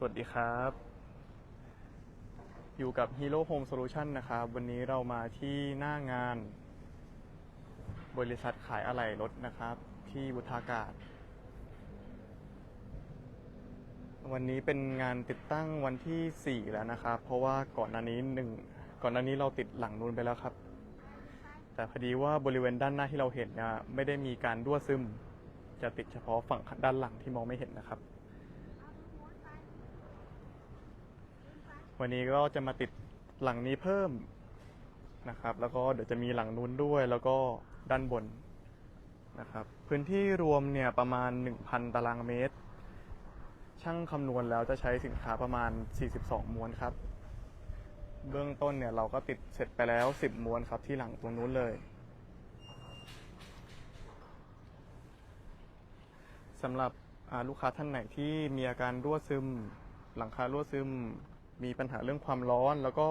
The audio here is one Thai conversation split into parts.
สวัสดีครับ อยู่กับ Hero Home Solution นะครับ วันนี้เรามาที่หน้างาน บริษัทขายอะไหล่รถนะครับ ที่บุทากาศ วันนี้เป็นงานติดตั้งวันที่ 4 แล้วนะครับ เพราะว่าก่อนหน้านี้หนึ่งก่อนหน้านี้เราติดหลังนู้นไปแล้วครับ แต่พอดีว่าบริเวณด้านหน้าที่เราเห็นเนี่ยไม่ได้มีการรั่วซึม จะติดเฉพาะฝั่งด้านหลังที่มองไม่เห็นนะครับ วันนี้ก็จะมาติดหลังนี้เพิ่มนะครับ แล้วก็เดี๋ยวจะมีหลังนู้นด้วยแล้วก็ด้านบนนะครับ พื้นที่รวมเนี่ยประมาณ 1,000 ตารางเมตร ช่างคำนวณแล้วจะใช้สินค้าประมาณ 42 ม้วนครับ เบื้องต้นเนี่ยเราก็ติดเสร็จไปแล้ว 10 ม้วนครับที่หลังตรงนู้นเลยสำหรับลูกค้าท่านไหนที่มีอาการรั่วซึม หลังคารั่วซึม มีปัญหาเรื่องความร้อน แล้วก็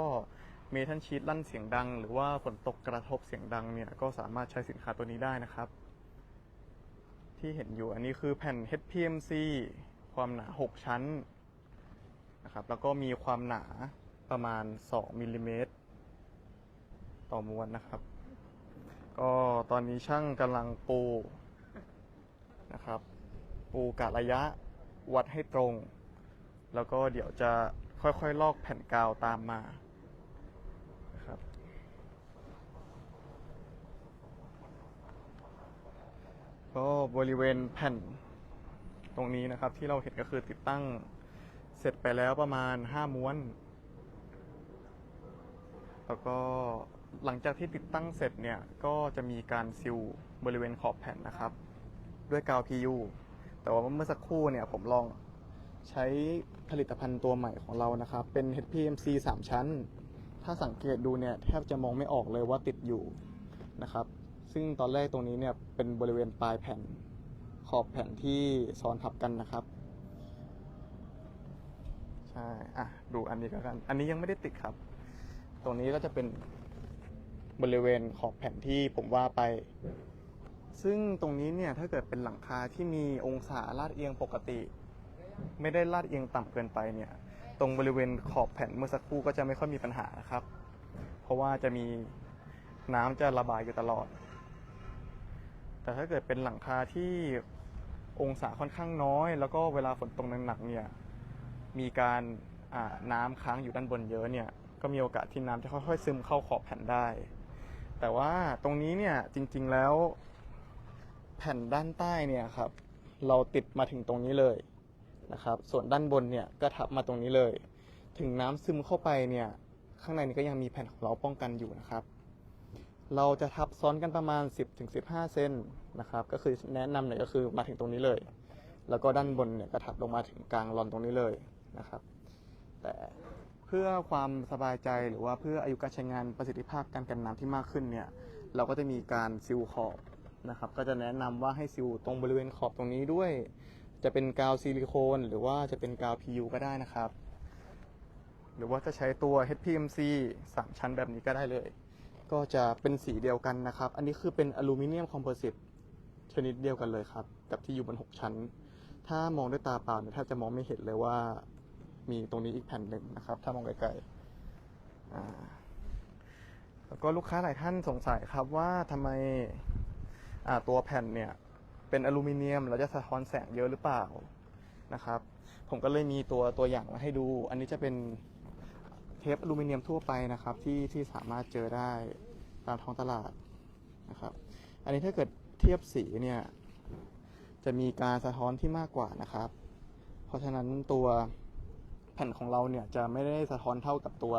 เมทัลชีตลั่นเสียงดัง หรือว่าฝนตกกระทบเสียงดังเนี่ยก็สามารถใช้สินค้าตัวนี้ได้นะครับ ที่เห็นอยู่อันนี้คือแผ่น HPMC ความหนา 6 ชั้นนะครับแล้วก็มีความหนาประมาณ 2มิลลิเมตรต่อม้วนนะครับ ก็ตอนนี้ช่างกำลังปูนะครับ ปูกะระยะวัดให้ตรง แล้วก็เดี๋ยวจะ ค่อยๆ ลอกแผ่นกาวตามมาครับก็บริเวณแผ่นตรงนี้นะครับ ที่เราเห็นก็คือติดตั้งเสร็จไปแล้วประมาณ 5 ม้วน แล้วก็หลังจากที่ติดตั้งเสร็จเนี่ยก็จะมีการซิลบริเวณขอบแผ่นนะครับ ด้วยกาว PU แต่ว่าเมื่อสักครู่เนี่ยผมลอง ใช้ผลิตภัณฑ์ตัวใหม่ของเรานะครับ เป็น HPMC 3 ชั้น ถ้าสังเกตดูเนี่ยแทบจะมองไม่ออกเลยว่าติดอยู่นะครับ ซึ่งตอนแรกตรงนี้เนี่ยเป็นบริเวณปลายแผ่นขอบแผ่นที่ซ้อนทับกันนะครับ ใช่ อะ ดูอันนี้ก็กัน อันนี้ยังไม่ได้ติดครับ ตรงนี้ก็จะเป็นบริเวณขอบแผ่นที่ผมว่าไป ซึ่งตรงนี้เนี่ยถ้าเกิดเป็นหลังคาที่มีองศาลาดเอียงปกติ ไม่ได้ลาดเอียงต่ำเกินไปเนี่ย ตรงบริเวณขอบแผ่นเมื่อสักครู่ก็จะไม่ค่อยมีปัญหานะครับ เพราะว่าจะมีน้ำจะระบายอยู่ตลอด แต่ถ้าเกิดเป็นหลังคาที่องศาค่อนข้างน้อย แล้วก็เวลาฝนตกหนักๆเนี่ย มีการน้ำค้างอยู่ด้านบนเยอะเนี่ย ก็มีโอกาสที่น้ำจะค่อยๆ ซึมเข้าขอบแผ่นได้ แต่ว่าตรงนี้เนี่ยจริงๆแล้วแผ่นด้านใต้เนี่ยครับ เราติดมาถึงตรงนี้เลย นะครับ ส่วนด้านบนเนี่ยก็ทับมาตรงนี้เลย ถึงน้ำซึมเข้าไปเนี่ยข้างในนี้ก็ยังมีแผ่นของเราป้องกันอยู่นะครับ เราจะทับซ้อนกันประมาณ 10-15 เซนนะครับ ก็คือแนะนำเนี่ยก็คือมาถึงตรงนี้เลย แล้วก็ด้านบนเนี่ยก็ทับลงมาถึงกลางรอนตรงนี้เลยนะครับ แต่เพื่อความสบายใจหรือว่าเพื่ออายุการใช้งานประสิทธิภาพการกันน้ำที่มากขึ้นเนี่ย เราก็จะมีการซิลขอบนะครับ ก็จะแนะนำว่าให้ซิลตรงบริเวณขอบตรงนี้ด้วย จะเป็นกาวซิลิโคนหรือว่าจะเป็นกาว PU ก็ได้นะครับ หรือว่าจะใช้ตัว HPMC 3 ชั้นแบบนี้ก็ได้เลย ก็จะเป็นสีเดียวกันนะครับ อันนี้คือเป็นอลูมิเนียมคอมโพสิตชนิดเดียวกันเลยครับ กับที่อยู่บน 6 ชั้น ถ้ามองด้วยตาเปล่าเนี่ยแทบจะมองไม่เห็นเลยว่ามีตรงนี้อีกแผ่นหนึ่งนะครับ ถ้ามองไกลๆแล้วก็ลูกค้าหลายท่านสงสัยครับว่าทำไมตัวแผ่นเนี่ย เป็นอลูมิเนียมแล้วจะสะท้อนแสงเยอะหรือเปล่านะครับ ผมก็เลยมีตัวตัวอย่างมาให้ดู อันนี้จะเป็นเทปอลูมิเนียมทั่วไปนะครับ ที่ที่สามารถเจอได้ตามท้องตลาดนะครับ อันนี้ถ้าเกิดเทียบสีเนี่ยจะมีการสะท้อนที่มากกว่านะครับ เพราะฉะนั้นตัวแผ่นของเราเนี่ยจะไม่ได้สะท้อนเท่ากับตัว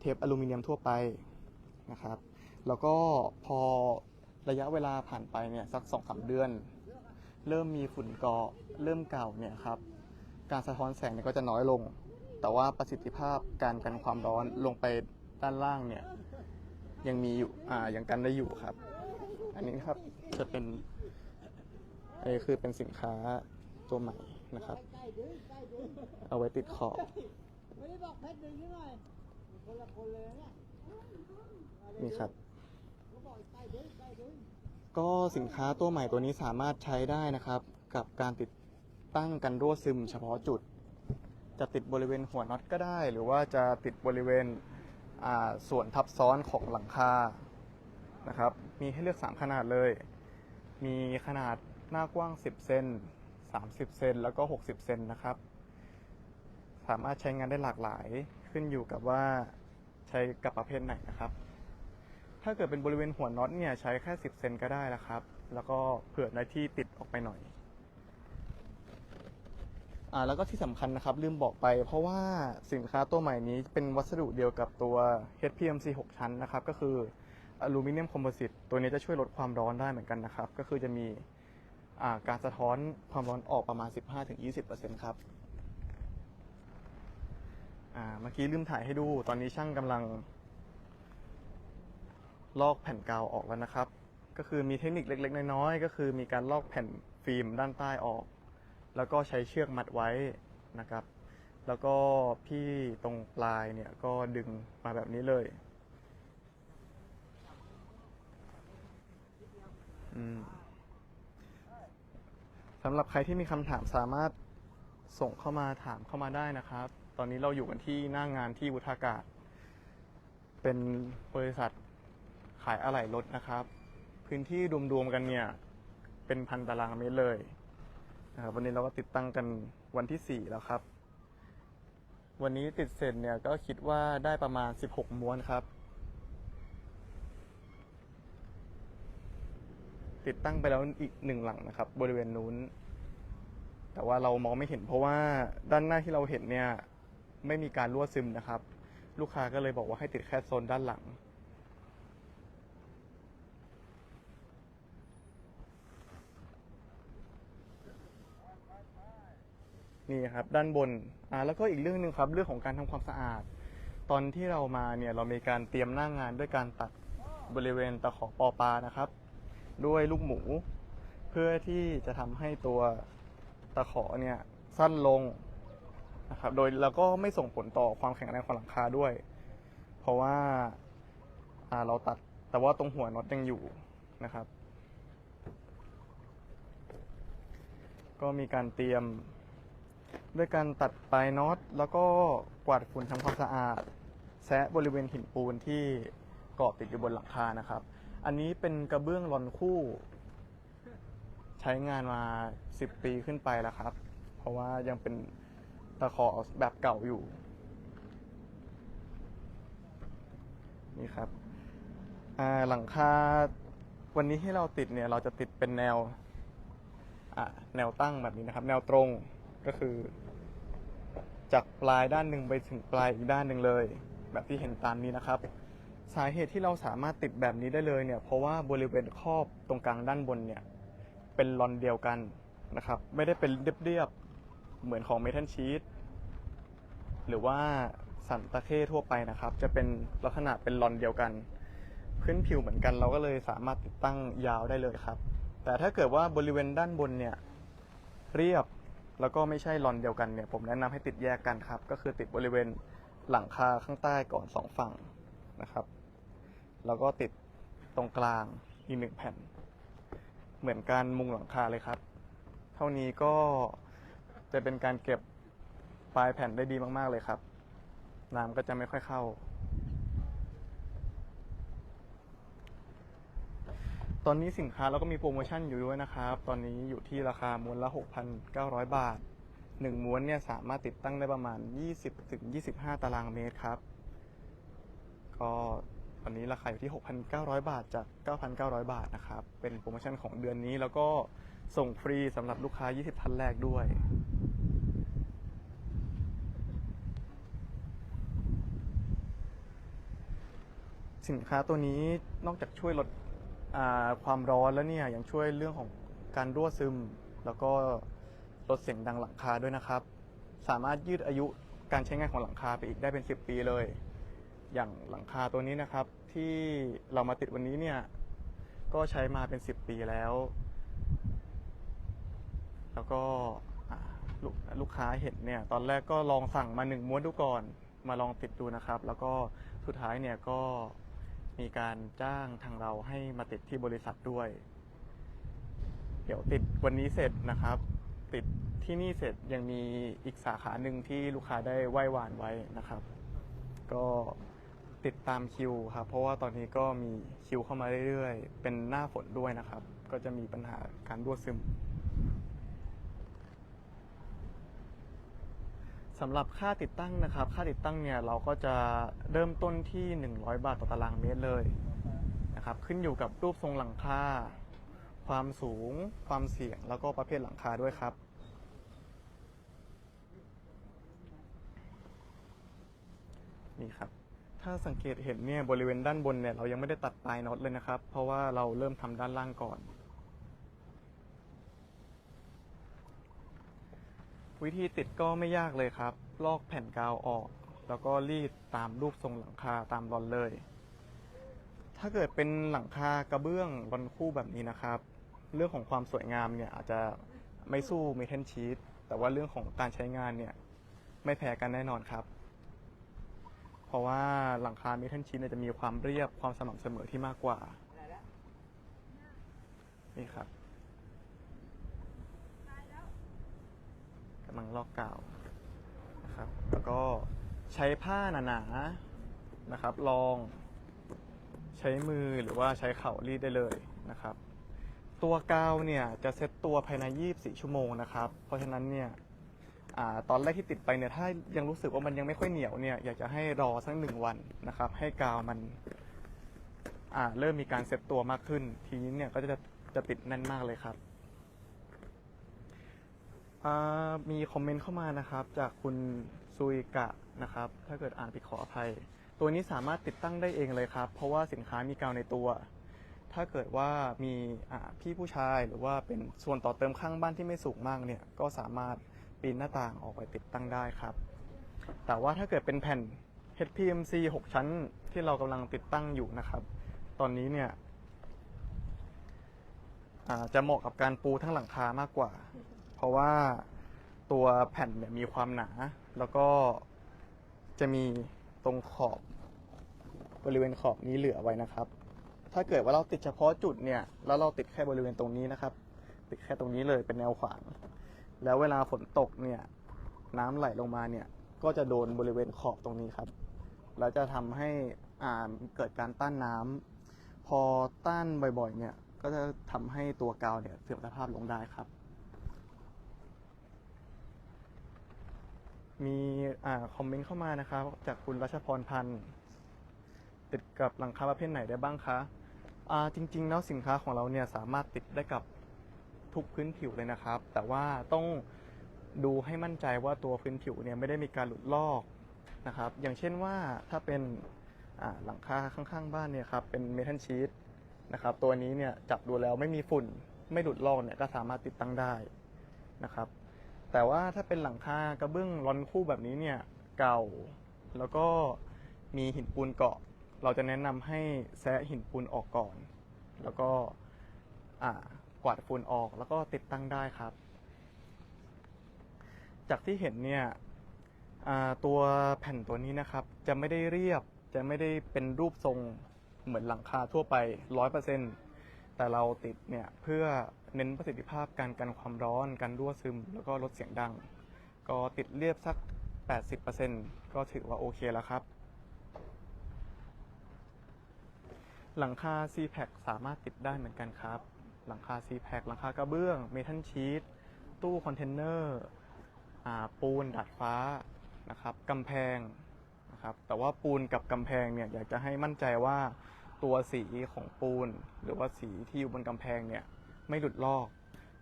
เทปอลูมิเนียมทั่วไปนะครับ แล้วก็พอระยะเวลาผ่านไปเนี่ยสักสองสาเดือน เริ่มมีฝุ่นเกาะเริ่มเก่าเนี่ยครับการสะท้อนแสงเนี่ยก็จะน้อยลง แต่ว่าประสิทธิภาพการกันความร้อนลงไปด้านล่างเนี่ยยังมีอยู่อ่ายังกันได้อยู่ครับ อันนี้ครับจะเป็นอันนี้คือเป็นสินค้าตัวใหม่นะครับ เอาไว้ติดขอบไม่ได้บอกเพชรดึงนิดหน่อยคนละคนเลยนะเนี่ยนี่ครับ เขาบอกใต้ดึงใต้ดึง ก็สินค้าตัวใหม่ตัวนี้สามารถใช้ได้นะครับ กับการติดตั้งกันรั่วซึมเฉพาะจุด จะติดบริเวณหัวน็อตก็ได้ หรือว่าจะติดบริเวณส่วนทับซ้อนของหลังคานะครับ มีให้เลือก 3 ขนาดเลย มีขนาดหน้ากว้าง 10 เซน 30 เซน แล้วก็ 60 เซนนะครับ สามารถใช้งานได้หลากหลายขึ้นอยู่กับว่าใช้กับประเภทไหนนะครับ ถ้าเกิดเป็นบริเวณหัวน็อตเนี่ยใช้แค่ 10 เซนก็ได้แล้วครับ แล้วก็เผื่อในที่ติดออกไปหน่อย อ่าแล้วก็ที่สำคัญนะครับลืมบอกไป เพราะว่าสินค้าตัวใหม่นี้เป็นวัสดุเดียวกับตัว HPMC 6 ชั้นนะครับ ก็คืออลูมิเนียมคอมโพสิตตัวนี้จะช่วยลดความร้อนได้เหมือนกันนะครับ ก็คือจะมีการสะท้อนความร้อนออกประมาณ 15-20%ครับอ่าเมื่อกี้ลืมถ่ายให้ดู ตอนนี้ช่างกำลัง ลอกแผ่นกาวออกแล้วนะครับ ก็คือมีเทคนิคเล็ก ๆ น้อยๆก็คือมีการลอกแผ่นฟิล์มด้านใต้ออก แล้วก็ใช้เชือกมัดไว้นะครับ แล้วก็พี่ตรงปลายเนี่ยก็ดึงมาแบบนี้เลยสำหรับใครที่มีคำถามสามารถส่งเข้ามาถามเข้ามาได้นะครับ ตอนนี้เราอยู่กันที่หน้างงานที่วุฒากาศ เป็นบริษัท ขายอะไหล่รถนะครับ พื้นที่รวมๆกันเนี่ยเป็นพันตารางเมตรเลยนะครับวันนี้เราก็ติดตั้งกันวันที่ 4 แล้วครับ วันนี้ติดเสร็จเนี่ยก็คิดว่าได้ประมาณ 16 ม้วนครับ ติดตั้งไปแล้วอีกหนึ่งหลังนะครับ บริเวณนู้น แต่ว่าเรามองไม่เห็นเพราะว่าด้านหน้าที่เราเห็นเนี่ยไม่มีการรั่วซึมนะครับ ลูกค้าก็เลยบอกว่าให้ติดแค่โซนด้านหลัง นี่ครับด้านบนอ่าแล้วก็อีกเรื่องหนึ่งครับเรื่องของการทำความสะอาด ตอนที่เรามาเนี่ยเรามีการเตรียมหน้างงานด้วยการตัดบริเวณตะขอปอปลานะครับ ด้วยลูกหมู เพื่อที่จะทำให้ตัวตะขอเนี่ยสั้นลงนะครับโดยแล้วก็ไม่ส่งผลต่อความแข็งแรงของหลังคาด้วย เพราะว่าอ่าเราตัดแต่ว่าตรงหัวน็อตยังอยู่นะครับ ก็มีการเตรียม ด้วยการตัดปลายน็อตแล้วก็กวาดฝุ่นทำความสะอาด แซะบริเวณหินปูนที่เกาะติดอยู่บนหลังคานะครับ อันนี้เป็นกระเบื้องรอนคู่ ใช้งานมา 10 ปีขึ้นไปแล้วครับ เพราะว่ายังเป็นตะขอแบบเก่าอยู่ นี่ครับหลังคาวันนี้ที่เราติดเนี่ยเราจะติดเป็นแนวแนวตั้งแบบนี้นะครับ แนวตรงก็คือ จากปลายด้านหนึ่งไปถึงปลายอีกด้านหนึ่งเลย แบบที่เห็นตามนี้นะครับ สาเหตุที่เราสามารถติดแบบนี้ได้เลยเนี่ย เพราะว่าบริเวณครอบตรงกลางด้านบนเนี่ย เป็นลอนเดียวกันนะครับ ไม่ได้เป็นเรียบๆเหมือนของเมทัลชีตหรือว่าสันตะเข้ทั่วไปนะครับ จะเป็นลักษณะเป็นลอนเดียวกัน พื้นผิวเหมือนกันเราก็เลยสามารถติดตั้งยาวได้เลยครับ แต่ถ้าเกิดว่าบริเวณด้านบนเนี่ย เรียบ แล้วก็ไม่ใช่ลอนเดียวกันเนี่ยผมแนะนำให้ติดแยกกันครับ ก็คือติดบริเวณหลังคาข้างใต้ก่อนสองฝั่งนะครับ แล้วก็ติดตรงกลางอีกหนึ่งแผ่น เหมือนการมุงหลังคาเลยครับ เท่านี้ก็จะเป็นการเก็บปลายแผ่นได้ดีมาก ๆ เลยครับ น้ำก็จะไม่ค่อยเข้า ตอนนี้สินค้าเราก็มีโปรโมชั่นอยู่ด้วยนะครับ ตอนนี้อยู่ที่ราคาม้วนละ 6,900 บาท 1 ม้วนเนี่ยสามารถติดตั้งได้ประมาณ 20-25 ตารางเมตรครับ ก็ตอนนี้ราคาอยู่ที่ 6,900 บาทจาก 9,900 บาทนะครับ เป็นโปรโมชั่นของเดือนนี้แล้วก็ส่งฟรีสำหรับลูกค้า 20ท่านแรกด้วย สินค้าตัวนี้นอกจากช่วยลด ความร้อนแล้วเนี่ยยังช่วยเรื่องของการรั่วซึม แล้วก็ลดเสียงดังหลังคาด้วยนะครับ สามารถยืดอายุการใช้งานของหลังคาไปอีกได้เป็น 10 ปีเลย อย่างหลังคาตัวนี้นะครับ ที่เรามาติดวันนี้เนี่ยก็ใช้มาเป็น 10 ปีแล้ว แล้วก็ลูกลูกค้าเห็นเนี่ยตอนแรกก็ลองสั่งมาหนึ่งม้วนดูก่อน มาลองติดดูนะครับ แล้วก็สุดท้ายเนี่ยก็ มีการจ้างทางเราให้มาติดที่บริษัทด้วย เดี๋ยวติดวันนี้เสร็จนะครับ ติดที่นี่เสร็จยังมีอีกสาขาหนึ่งที่ลูกค้าได้ไหว้วานไว้นะครับ ก็ติดตามคิวครับ เพราะว่าตอนนี้ก็มีคิวเข้ามาเรื่อยๆ เป็นหน้าฝนด้วยนะครับ ก็จะมีปัญหาการรั่วซึม สำหรับค่าติดตั้งนะครับ ค่าติดตั้งเนี่ยเราก็จะเริ่มต้นที่ 100 บาทต่อตารางเมตรเลยนะครับ ขึ้นอยู่กับรูปทรงหลังคา ความสูง ความเสี่ยง แล้วก็ประเภทหลังคาด้วยครับ นี่ครับ ถ้าสังเกตเห็นเนี่ยบริเวณด้านบนเนี่ยเรายังไม่ได้ตัดปลายน็อตเลยนะครับ เพราะว่าเราเริ่มทำด้านล่างก่อน วิธีติดก็ไม่ยากเลยครับ ลอกแผ่นกาวออก แล้วก็รีดตามรูปทรงหลังคาตามรอนเลย ถ้าเกิดเป็นหลังคากระเบื้องรอนคู่แบบนี้นะครับ เรื่องของความสวยงามเนี่ยอาจจะไม่สู้เมทัลชีตแต่ว่าเรื่องของการใช้งานเนี่ยไม่แพ้กันแน่นอนครับ เพราะว่าหลังคาเมทัลชีตเนี่ยจะมีความเรียบความสม่ำเสมอที่มากกว่า นี่ครับำลังลอกกาวนะครับ แล้วก็ใช้ผ้าหนาๆนะครับลองใช้มือหรือว่าใช้เข่ารีดได้เลยนะครับ ตัวกาวเนี่ยจะเซ็ตตัวภายใน 24 ชั่วโมงนะครับ เพราะฉะนั้นเนี่ยอตอนแรกที่ติดไปเนี่ยถ้ายังรู้สึกว่ามันยังไม่ค่อยเหนียวเนี่ยอยากจะให้รอสักหนึ่งวันนะครับ ให้กาวมันเริ่มมีการเซ็ตตัวมากขึ้น ทีนี้เนี่ยก็จะจะติดแน่นมากเลยครับ อ่ามีคอมเมนต์เข้ามานะครับจากคุณซุยกะนะครับ ถ้าเกิดอ่านผิดขออภัย ตัวนี้สามารถติดตั้งได้เองเลยครับ เพราะว่าสินค้ามีกาวในตัว ถ้าเกิดว่ามีพี่ผู้ชายหรือว่าเป็นส่วนต่อเติมข้างบ้านที่ไม่สูงมากเนี่ยก็สามารถปีนหน้าต่างออกไปติดตั้งได้ครับ แต่ว่าถ้าเกิดเป็นแผ่น HPMC 6 ชั้นที่เรากำลังติดตั้งอยู่นะครับ ตอนนี้เนี่ยจะเหมาะกับการปูทั้งหลังคามากกว่า ราะว่าตัวแผ่นเนี่ยมีความหนา แล้วก็จะมีตรงขอบบริเวณขอบนี้เหลือไว้นะครับ ถ้าเกิดว่าเราติดเฉพาะจุดเนี่ย แล้วเราติดแค่บริเวณตรงนี้นะครับ ติดแค่ตรงนี้เลยเป็นแนวขวาง แล้วเวลาฝนตกเนี่ยน้ำไหลลงมาเนี่ย ก็จะโดนบริเวณขอบตรงนี้ครับ แล้วจะทำให้อ่าเกิดการต้านน้ำพอต้านบ่อยๆ เนี่ย ก็จะทำให้ตัวกาวเนี่ยเสื่อมสภาพลงได้ครับ มีอ่าคอมเมนต์เข้ามานะครับ จากคุณรัชพรพันธ์ติดกับหลังคาประเภทไหนได้บ้างคะอ่าจริงๆแล้วสินค้าของเราเนี่ยสามารถติดได้กับทุกพื้นผิวเลยนะครับ แต่ว่าต้องดูให้มั่นใจว่าตัวพื้นผิวเนี่ยไม่ได้มีการหลุดลอกนะครับ อย่างเช่นว่าถ้าเป็นหลังคาข้างๆ บ้านเนี่ยครับเป็นเมทัลชีตนะครับตัวนี้เนี่ยจับดูแล้วไม่มีฝุ่นไม่หลุดลอกเนี่ยก็สามารถติดตั้งได้นะครับ แต่ว่าถ้าเป็นหลังคากระเบื้องร้อนคู่แบบนี้เนี่ยเก่า แล้วก็มีหินปูนเกาะ เราจะแนะนำให้แซะหินปูนออกก่อน แล้วก็อ่ากวาดฝุ่นออกแล้วก็ติดตั้งได้ครับ จากที่เห็นเนี่ยตัวแผ่นตัวนี้นะครับ จะไม่ได้เรียบจะไม่ได้เป็นรูปทรงเหมือนหลังคาทั่วไป100% แต่เราติดเนี่ยเพื่อเน้นประสิทธิภาพการกันความร้อนการรั่วซึม แล้วก็ลดเสียงดัง ก็ติดเรียบสัก 80%ก็ถือว่าโอเคแล้วครับ หลังคา c p a c สามารถติดได้เหมือนกันครับ หลังคา c p a c หลังคากระเบื้องเมทัลชีตตู้คอนเทนเนอร์ปูนดาดฟ้านะครับกำแพงนะครับแต่ว่าปูนกับกำแพงเนี่ยอยากจะให้มั่นใจว่า ตัวสีของปูน หรือว่าสีที่อยู่บนกำแพงเนี่ยไม่หลุดลอก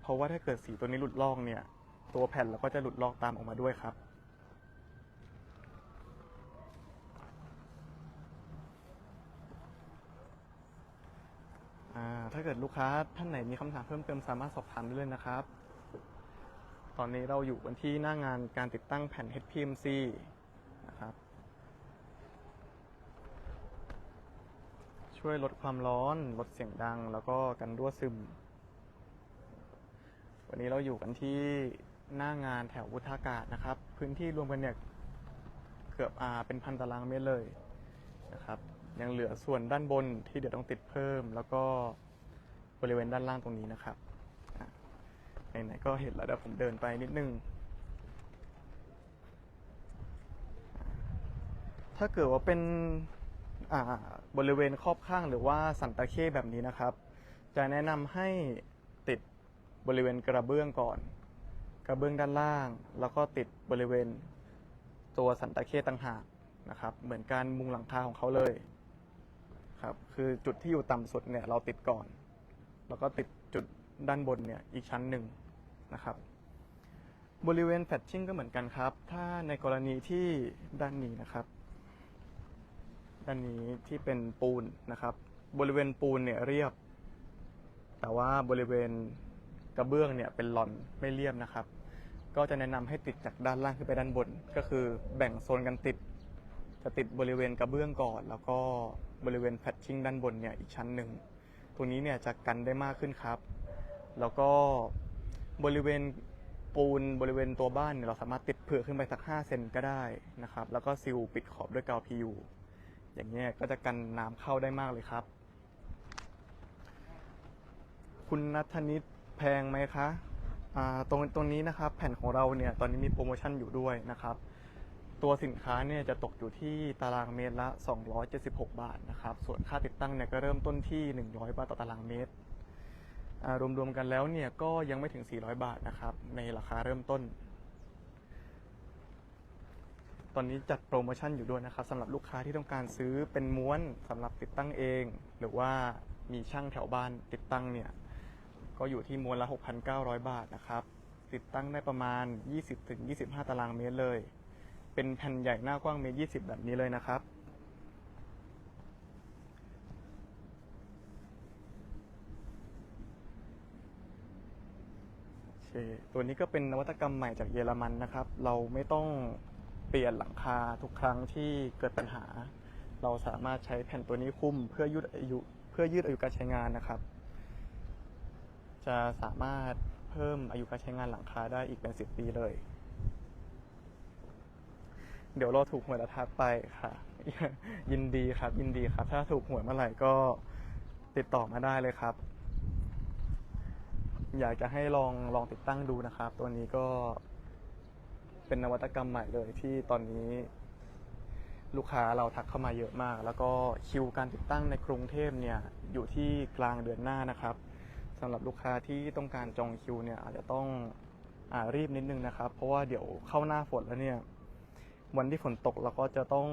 เพราะว่าถ้าเกิดสีตัวนี้หลุดลอกเนี่ย ตัวแผ่นเราก็จะหลุดลอกตามออกมาด้วยครับ ถ้าเกิดลูกค้าท่านไหนมีคำถามเพิ่มเติมสามารถสอบถามได้เลยนะครับ ตอนนี้เราอยู่กันที่หน้างานการติดตั้งแผ่น HPMC นะครับ ช่วยลดความร้อน ลดเสียงดัง แล้วก็กันรั่วซึม วันนี้เราอยู่กันที่หน้างานแถววุฒากาศนะครับ พื้นที่รวมกันเนี่ยเกือบอาเป็นพันตารางเมตรเลยนะครับ ยังเหลือส่วนด้านบนที่เดี๋ยวต้องติดเพิ่ม แล้วก็บริเวณด้านล่างตรงนี้นะครับไหนๆก็เห็นแล้วเดี๋ยวผมเดินไปนิดนึง ถ้าเกิดว่าเป็นอ่า บริเวณครอบข้างหรือว่าสันตะเข้แบบนี้นะครับ จะแนะนำให้ติดบริเวณกระเบื้องก่อน กระเบื้องด้านล่าง แล้วก็ติดบริเวณตัวสันตะเข้ต่างหากนะครับ เหมือนการมุงหลังคาของเขาเลยครับคือจุดที่อยู่ต่ำสุดเนี่ยเราติดก่อน แล้วก็ติดจุดด้านบนเนี่ยอีกชั้นหนึ่งนะครับ บริเวณแฟชชิ่งก็เหมือนกันครับ ถ้าในกรณีที่ด้านนี้นะครับ ด้านนี้ที่เป็นปูนนะครับ บริเวณปูนเนี่ยเรียบ แต่ว่าบริเวณกระเบื้องเนี่ยเป็นหลอนไม่เรียบนะครับ ก็จะแนะนำให้ติดจากด้านล่างขึ้นไปด้านบน ก็คือแบ่งโซนกันติด จะติดบริเวณกระเบื้องก่อน แล้วก็บริเวณแพทชิ่งด้านบนเนี่ยอีกชั้นหนึ่งตรงนี้เนี่ยจะกันได้มากขึ้นครับ แล้วก็บริเวณปูนบริเวณตัวบ้านเนี่ยเราสามารถติดเผื่อขึ้นไปสัก5เซนก็ได้นะครับ แล้วก็ซิลปิดขอบด้วยกาว PU อย่างเงี้ยก็จะกันน้ำเข้าได้มากเลยครับ คุณนัทนิตแพงไหมคะตรงตรงนี้นะครับแผ่นของเราเนี่ยตอนนี้มีโปรโมชั่นอยู่ด้วยนะครับ ตัวสินค้าเนี่ยจะตกอยู่ที่ตารางเมตรละ 276 บาทนะครับ ส่วนค่าติดตั้งเนี่ยก็เริ่มต้นที่ 100 บาทต่อตารางเมตรรวมๆกันแล้วเนี่ยก็ยังไม่ถึง 400 บาทนะครับในราคาเริ่มต้น ตอนนี้จัดโปรโมชั่นอยู่ด้วยนะครับสำหรับลูกค้าที่ต้องการซื้อเป็นม้วนสำหรับติดตั้งเอง หรือว่ามีช่างแถวบ้านติดตั้งเนี่ย ก็อยู่ที่ม้วนละ 6,900 บาทนะครับ ติดตั้งได้ประมาณ 20-25 ตารางเมตรเลย เป็นแผ่นใหญ่หน้ากว้างเมตร 20 แบบนี้เลยนะครับคตัวนี้ก็เป็นนวัตกรรมใหม่จากเยอรมันนะครับ เราไม่ต้อง เปลี่ยนหลังคาทุกครั้งที่เกิดปัญหา เราสามารถใช้แผ่นตัวนี้คุ้มเพื่อยืดอายุเพื่อยืดอายุการใช้งานนะครับ จะสามารถเพิ่มอายุการใช้งานหลังคาได้อีกเป็น10ปีเลย เดี๋ยวเราถูกหวยแล้วทักไปค่ะ ยินดีครับ ยินดีครับ ถ้าถูกหวยเมื่อไหร่ก็ติดต่อมาได้เลยครับ อยากจะให้ลองลองติดตั้งดูนะครับ ตัวนี้ก็ เป็นนวัตกรรมใหม่เลยที่ตอนนี้ลูกค้าเราทักเข้ามาเยอะมาก แล้วก็คิวการติดตั้งในกรุงเทพเนี่ยอยู่ที่กลางเดือนหน้านะครับสำหรับลูกค้าที่ต้องการจองคิวเนี่ยอาจจะต้องอารีบนิดนึงนะครับ เพราะว่าเดี๋ยวเข้าหน้าฝนแล้วเนี่ยวันที่ฝนตกเราก็จะต้อง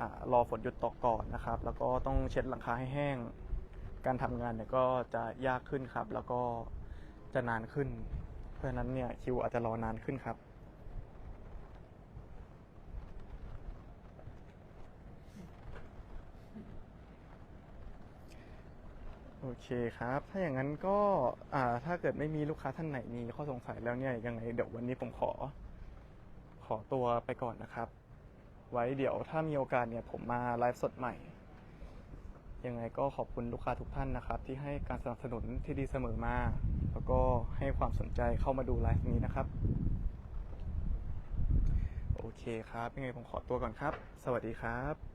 อรอฝนหยุดตกก่อนนะครับ แล้วก็ต้องเช็ดหลังคาให้แห้ง การทำงานเนี่ยก็จะยากขึ้นครับ แล้วก็จะนานขึ้น เพราะฉะนั้นเนี่ยคิวอาจจะรอนานขึ้นครับ เคครับ ถ้าอย่างนั้นก็อ่าถ้าเกิดไม่มีลูกค้าท่านไหนมีข้อสงสัยแล้วเนี่ยยังไงเดี๋ยววันนี้ผมขอ ขอตัวไปก่อนนะครับ ไว้เดี๋ยวถ้ามีโอกาสเนี่ยผมมาไลฟ์สดใหม่ ยังไงก็ขอบคุณลูกค้าทุกท่านนะครับ ที่ให้การสนับสนุนที่ดีเสมอมา แล้วก็ให้ความสนใจเข้ามาดูไลฟ์นี้นะครับ โอเคครับ ยังไงผมขอตัวก่อนครับ สวัสดีครับ